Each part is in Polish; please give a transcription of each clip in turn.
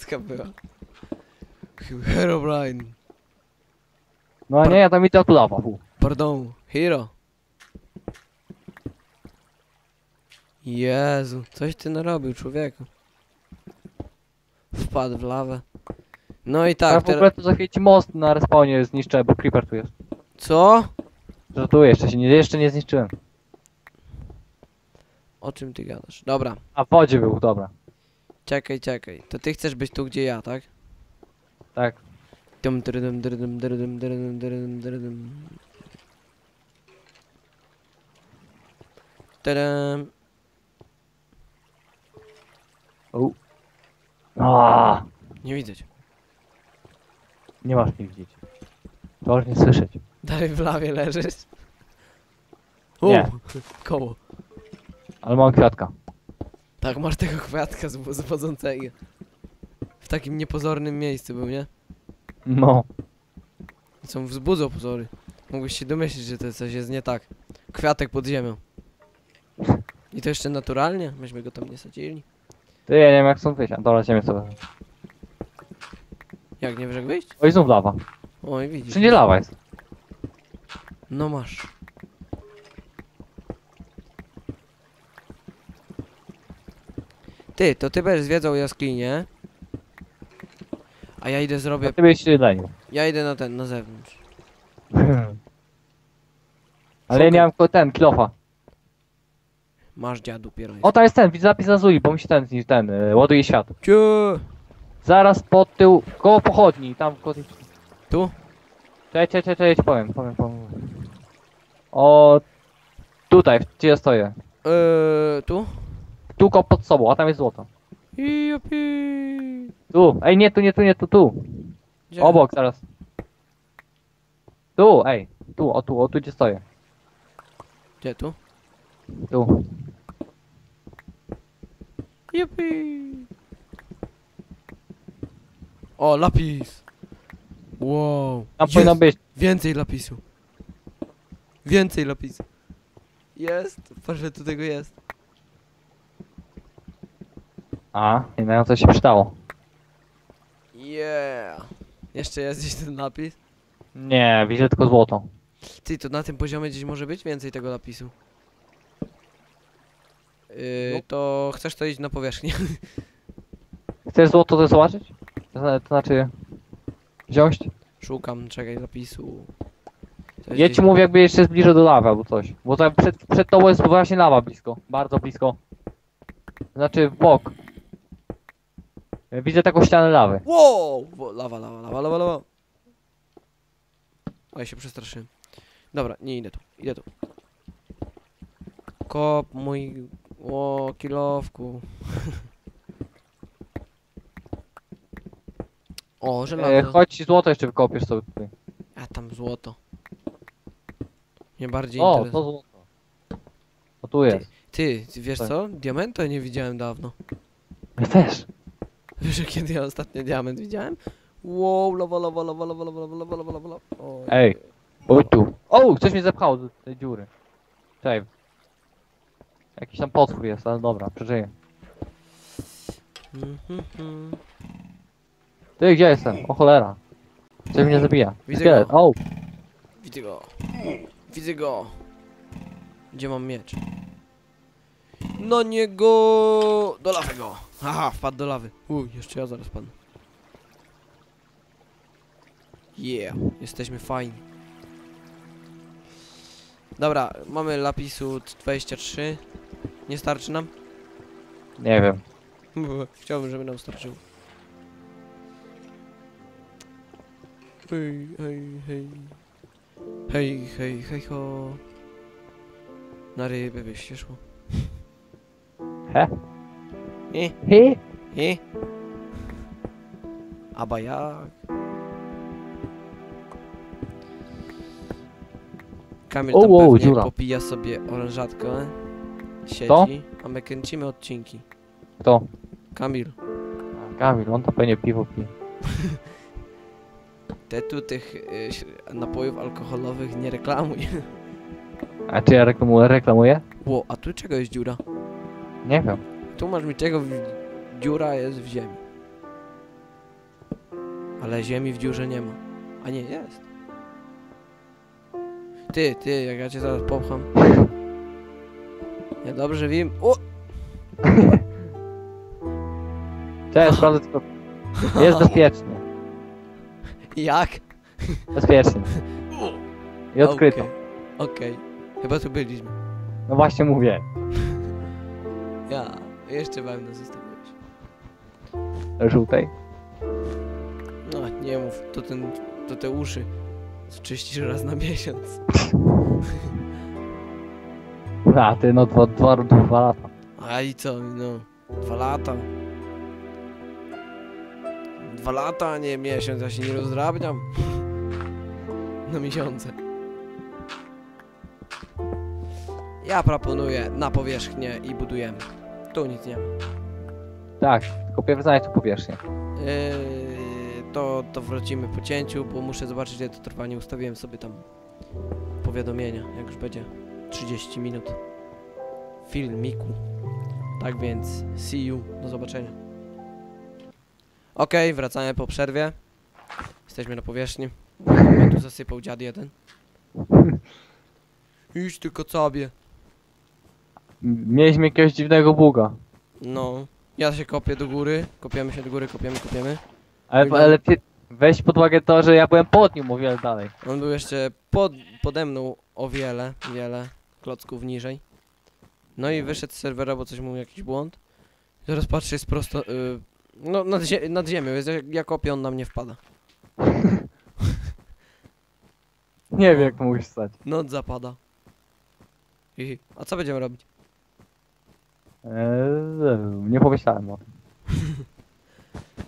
Taka była. Herobrine. No a nie, ja tam idę od lawa. fu. Pardon, Hero. Jezu, coś ty narobił, człowieku. Wpadł w lawę. No i Ja tak, w ogóle teraz... to za chwilę ci most na respawnie zniszczę, bo creeper tu jest. Co? Żartuję, jeszcze się nie, jeszcze nie zniszczyłem. O czym ty gadasz? Dobra, A w wodzie był, dobra. Czekaj, czekaj. To ty chcesz być tu, gdzie ja, tak? Tak. Dum, drydum, drydum, drydum, drydum, drydum, drydum. Tadam. A, Nie widzę cię. nie masz mnie widzieć. Już nie słyszeć. Dalej w lawie leżysz. Nie. U, Koło. Ale mam kwiatka. Tak, masz tego kwiatka z- zwodzącego. W takim niepozornym miejscu był, nie? No. Co wzbudzą pozory. Mógłbyś się domyślić, że to coś jest nie tak. Kwiatek pod ziemią. I to jeszcze naturalnie? Myśmy go tam nie sadzili. Ty, ja nie wiem jak stąd wyjść. Dobra, ziemię sobie. Jak nie wiesz jak wyjść? Oj, znów lawa. Oj, widzisz. Wszędzie lawa jest. No masz. Ty, to ty będziesz zwiedzał jaskinię. A ja idę zrobię... Ja ty byś lenił. Ja idę na ten, na zewnątrz. Ale ja nie mam ten, kilofa. Masz dziadu pieroń. O, tam jest ten, widzę zapis na Zui, bo mi się ten, ten, y, ładuje świat. Ciu! Zaraz pod tył, koło pochodni, tam koło tej... Tu? Czekaj, czekaj, czekaj, ci powiem, powiem, powiem. O, tutaj, gdzie ja stoję. Eee, tu? Tu ko pod sobą, a tam jest złoto. Jupi. Tu, ej, nie tu, nie tu, nie tu, tu. Gdzie? Obok, zaraz. Tu, ej, tu, o tu, o tu gdzie stoję. Gdzie tu? Tu. Jupi. O, lapis. Wow. Tam Jest. powinno być. Więcej lapisu. Więcej lapisu. Jest. Patrz, że tu tego jest. A, nie wiem, co się przydało. Yeah. Jeszcze jest gdzieś ten napis? Nie, widzę tylko złoto. Ty, to na tym poziomie gdzieś może być więcej tego lapisu. Yy, No. to chcesz to iść na powierzchnię? Chcesz złoto to zobaczyć? To, zna- to znaczy... Wziąć? Szukam, czekaj, lapisu. Coś Ja gdzieś- ci mówię jakby jeszcze zbliżę do lawy albo coś. Bo tam przed, przed tobą jest właśnie lawa blisko. Bardzo blisko. Znaczy w bok. Widzę taką ścianę lawy. Wow! Wo- Lawa, lawa, lawa, lawa, lawa. O, ja się przestraszyłem. Dobra, nie idę tu, idę tu. Kop mój... O, kilowku. o, żelazo. E, chodź złoto jeszcze wykopiesz sobie tutaj. A tam złoto. Nie bardziej O, interes... to złoto. O tu jest. Ty, ty wiesz Tak. co? Diamenta nie widziałem dawno. Ja też. Wiesz, kiedy ja ostatnio diament widziałem? Wow, lawa, lawa, lawa, lawa, lawa, lawa, lawa, lawa, lawa. Oj. Ej. Oj tu. O, coś mnie zepchało do tej dziury. Czekaj. Jakiś tam potwór jest, ale dobra, przeżyję. Ty, gdzie jestem? O cholera. Coś mnie zabija. Widzę Szkielet. go. O, Widzę go. Widzę go. Gdzie mam miecz? No niego! Do lawy go! Haha, wpadł do lawy. Uj, jeszcze ja zaraz padnę. Yeah, jesteśmy fajni. Dobra, mamy lapisu 23. Nie starczy nam? nie wiem. Chciałbym, żeby nam starczyło. Hej, hej, hej. Hej, hej, hej, ho. Na rybę byś się szło. He? I, He? i. Aba jak? Kamil O, tam pewnie dziura. popija sobie orężatkę. Siedzi, Co? a my kręcimy odcinki. Kto? Kamil. Kamil, on to pewnie piwo pije. Te tu tych y, napojów alkoholowych nie reklamuj. A czy ja reklamuję? reklamuję? Ło, a tu czego jest dziura? Nie wiem. Tu masz mi czego dziura jest w ziemi. Ale ziemi w dziurze nie ma. A nie, jest. Ty, ty, jak ja cię zaraz popcham. Ja dobrze wiem. O! Cześć, sprawdzę tylko. Jest bezpiecznie. Jak? Bezpiecznie. I odkryto. Okej. Okej. Chyba tu byliśmy. No właśnie mówię. Ja. Jeszcze wełnę zostawiłeś. Żółtej. No, nie mów. To ten, to te uszy. Czyścisz raz na miesiąc. A ty no dwa, dwa, dwa lata. A i co? No. Dwa lata. Dwa lata, a nie miesiąc. Ja się nie rozdrabniam. Na miesiące. Ja proponuję na powierzchnię i budujemy. Tu nic nie ma. Tak, tylko pierwszy znaleźć tu powierzchnię. Yy, to, to wrócimy po cięciu, bo muszę zobaczyć ile to trwa. Nie ustawiłem sobie tam powiadomienia, jak już będzie 30 minut filmiku. Tak więc, see you, do zobaczenia. Okej, wracamy po przerwie. Jesteśmy na powierzchni. Mnie tu zasypał dziad jeden. Idź tylko sobie. Mieliśmy jakiegoś dziwnego buga. No, ja się kopię do góry, kopiemy się do góry, kopiemy, kopiemy. Ale, Wygląda- ale pie- weź pod uwagę to, że ja byłem pod nim o wiele dalej. On był jeszcze pod, pode mną o wiele, wiele klocków niżej. No i wyszedł z serwera, bo coś mu jakiś błąd. Teraz patrzę, jest prosto, y, no nad, zie nad ziemią, jest jak, ja kopię, on na mnie wpada. Nie wiem jak mógł stać. Noc zapada. I, a co będziemy robić? Eee, nie pomyślałem o tym.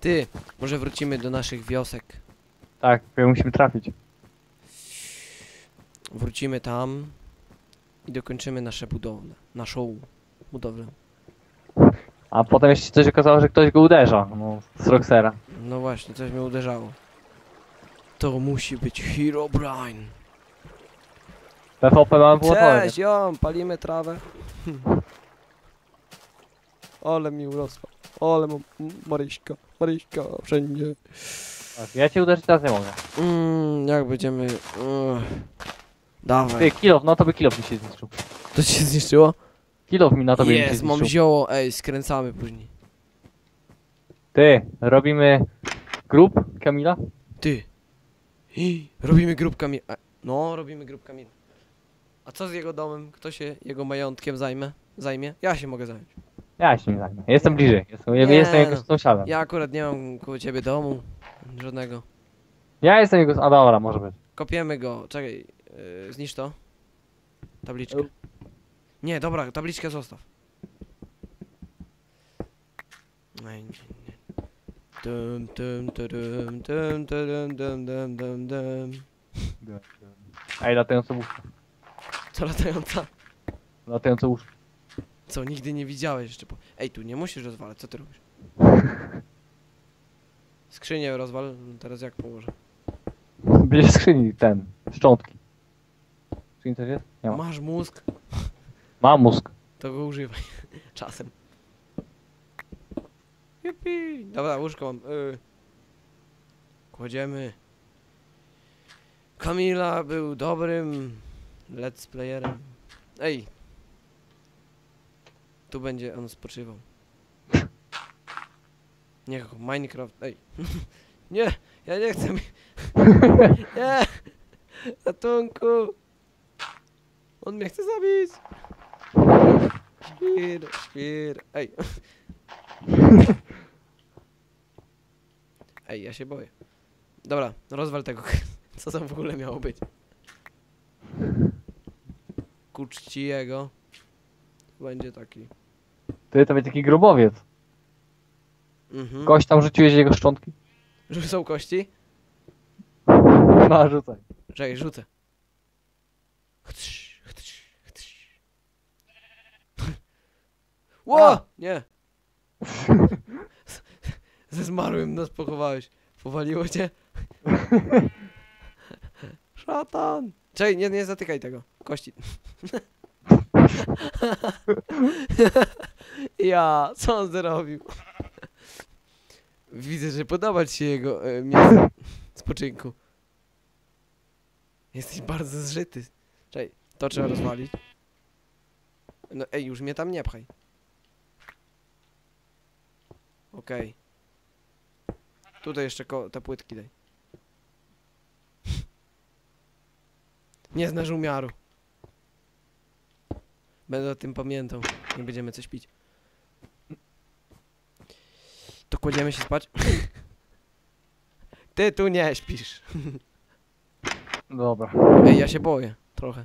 Ty, może wrócimy do naszych wiosek. Tak, musimy trafić. Wrócimy tam i dokończymy nasze budowle. Naszą budowlę. A potem jeszcze coś okazało, że ktoś go uderza. No, z Roxera. No właśnie, coś mnie uderzało. To musi być Herobrine. PvP mamy połączone. Cześć, ją, palimy trawę. Ale mi urosła. Ale mam Maryśka, Maryśka wszędzie. Tak, Ja cię uderzyć teraz nie mogę. Mm, jak będziemy... Uh, dawaj. Ty, kilof, no to by kilof mi się zniszczył. To ci się zniszczyło? Kilof mi na tobie mi się Jest, mam zniszczył. zioło, ej, skręcamy później. Ty, robimy grup Kamila? Ty. Hi, robimy grupkami. a, No, robimy grupkami. A co z jego domem? Kto się jego majątkiem zajmie? Zajmie? Ja się mogę zająć. Ja się nie zajmę. Jestem bliżej. Jestem, ja Nie jestem jego no. sąsiadem. Ja akurat nie mam koło ciebie domu. Żadnego. Ja jestem jego... A dobra, może być. Kopiemy go. Czekaj, yy, zniszcz to. Tabliczkę. Nie, dobra, tabliczkę zostaw. Ej, nie, nie. Dum, dum, tudum, dum, tudum, dum, dum, dum, dum. Ej, latające łóżko. Co latająca? Latające łóżko. Co, nigdy nie widziałeś jeszcze po... Ej, tu nie musisz rozwalać, co ty robisz? Skrzynię rozwal, teraz jak położę? W skrzyni ten, szczątki. Skrzyni coś jest? Nie ma. Masz mózg, Mam mózg. to go używaj. Czasem. Jupi. Dobra, łóżko mam. Y. Kładziemy. Kamila był dobrym let's playerem. Ej. Tu będzie on spoczywał. Niech Minecraft. Ej. nie, ja nie chcę. mi- nie. Ratunku. On mnie chce zabić. Świr, świr. Ej. Ej, ja się boję. Dobra, rozwal tego. Co to w ogóle miało być? Ku czci jego. Będzie taki. Ty to będzie taki grobowiec. Mhm. Kość tam rzuciłeś jego szczątki? Rzucą kości? No, rzucaj. Czekaj, rzucę. Chtsz, chtsz, chtsz. Ło! Nie. Ze zmarłym nas pochowałeś. Powaliło cię? Szatan! Czekaj, nie, nie zatykaj tego. Kości. Ja, co on zrobił? Widzę, że podoba ci się jego e, miejsce spoczynku. Jesteś bardzo zżyty. Czekaj, to trzeba rozwalić. No ej, już mnie tam nie pchaj. Okej. Tutaj jeszcze te płytki daj. Nie znasz umiaru. Będę o tym pamiętał, jak będziemy coś pić. To kładziemy się spać? Ty tu nie śpisz. Dobra. Ej, ja się boję. Trochę.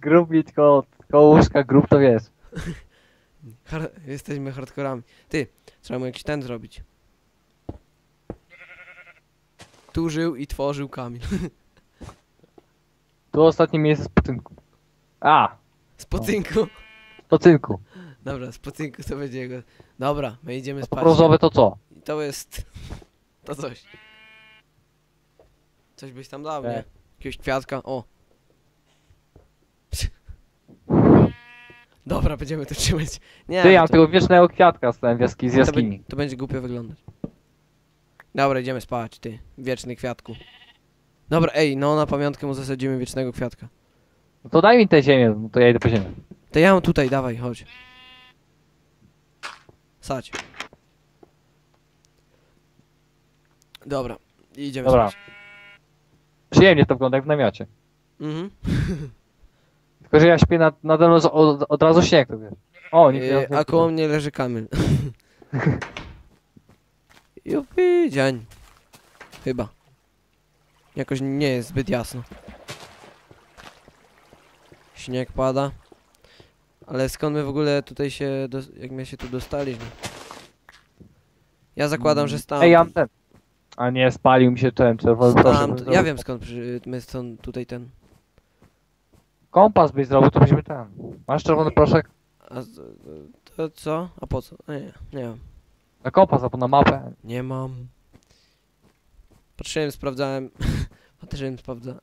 Grób mieć koło, koło łóżka, grób to wiesz. Har jesteśmy hardkorami. Ty, trzeba mu jakiś ten zrobić. Tu żył i tworzył Kamil. Tu ostatnie miejsce spocynku. A! Z pocynku. Spocynku. Dobra, z pocynku to będzie jego. Dobra, my idziemy spać. brązowe to co? I to jest... To coś. Coś byś tam dał, nie? Tak. Jakiegoś kwiatka, o. Dobra, będziemy to trzymać. Nie, Ty, ja mam to, tego wiecznego kwiatka z tym wioski, z to, jaskini. be, to będzie głupio wyglądać. Dobra, idziemy spać, ty. Wieczny kwiatku. Dobra, ej, no na pamiątkę mu zasadzimy wiecznego kwiatka. No to daj mi tę ziemię, no to ja idę po ziemię. To ja mam tutaj, dawaj, chodź. Sadź. Dobra, idziemy Dobra. spać. Przyjemnie to wygląda jak w namiocie. Mhm. Tylko, że ja śpię nad, nade mną z- od, od razu śnieg, to wiesz. O, nie Yy, a koło mnie leży Kamil. Jupi, dzień. Chyba. Jakoś nie jest zbyt jasno. Śnieg pada. Ale skąd my w ogóle tutaj się, dos- jak my się tu dostaliśmy? Ja zakładam, że stamtąd. Ej, ja mam ten. A nie, spalił mi się ten. Stamtąd. Ja wiem skąd przy, my stąd tutaj ten. Kompas byś zrobił, to byśmy ten. Masz czerwony proszek? A z- to co? A po co? Nie, nie mam. Na kompas albo na mapę. Nie mam. Patrzyłem, sprawdzałem. Patrzyłem, sprawdzałem.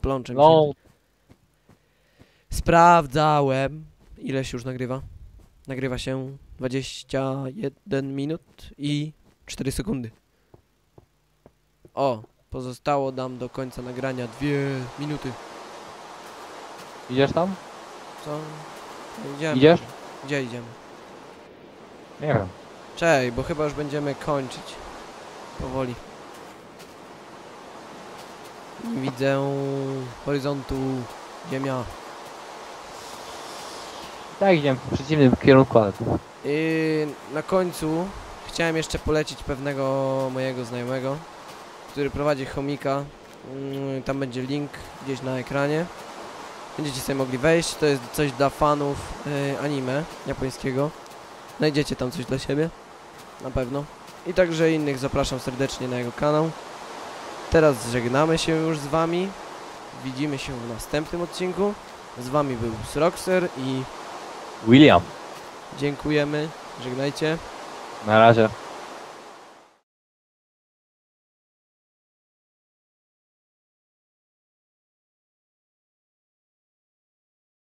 Plączem się. No, Sprawdzałem. Ile się już nagrywa? Nagrywa się 21 minut i 4 sekundy. O, pozostało nam do końca nagrania 2 minuty. idziesz tam? Co? Idziemy. Idziesz? Gdzie idziemy? Nie wiem. Czej, bo chyba już będziemy kończyć. Powoli. Nie widzę horyzontu. Ziemia. Tak, idziemy w przeciwnym kierunku, ale. I na końcu chciałem jeszcze polecić pewnego mojego znajomego, który prowadzi chomika. Mm, Tam będzie link gdzieś na ekranie. Będziecie sobie mogli wejść. To jest coś dla fanów y, anime japońskiego. Znajdziecie tam coś dla siebie. Na pewno. I także innych zapraszam serdecznie na jego kanał. Teraz żegnamy się już z wami. Widzimy się w następnym odcinku. Z wami był Sroxer i William. dziękujemy. Żegnajcie. Na razie.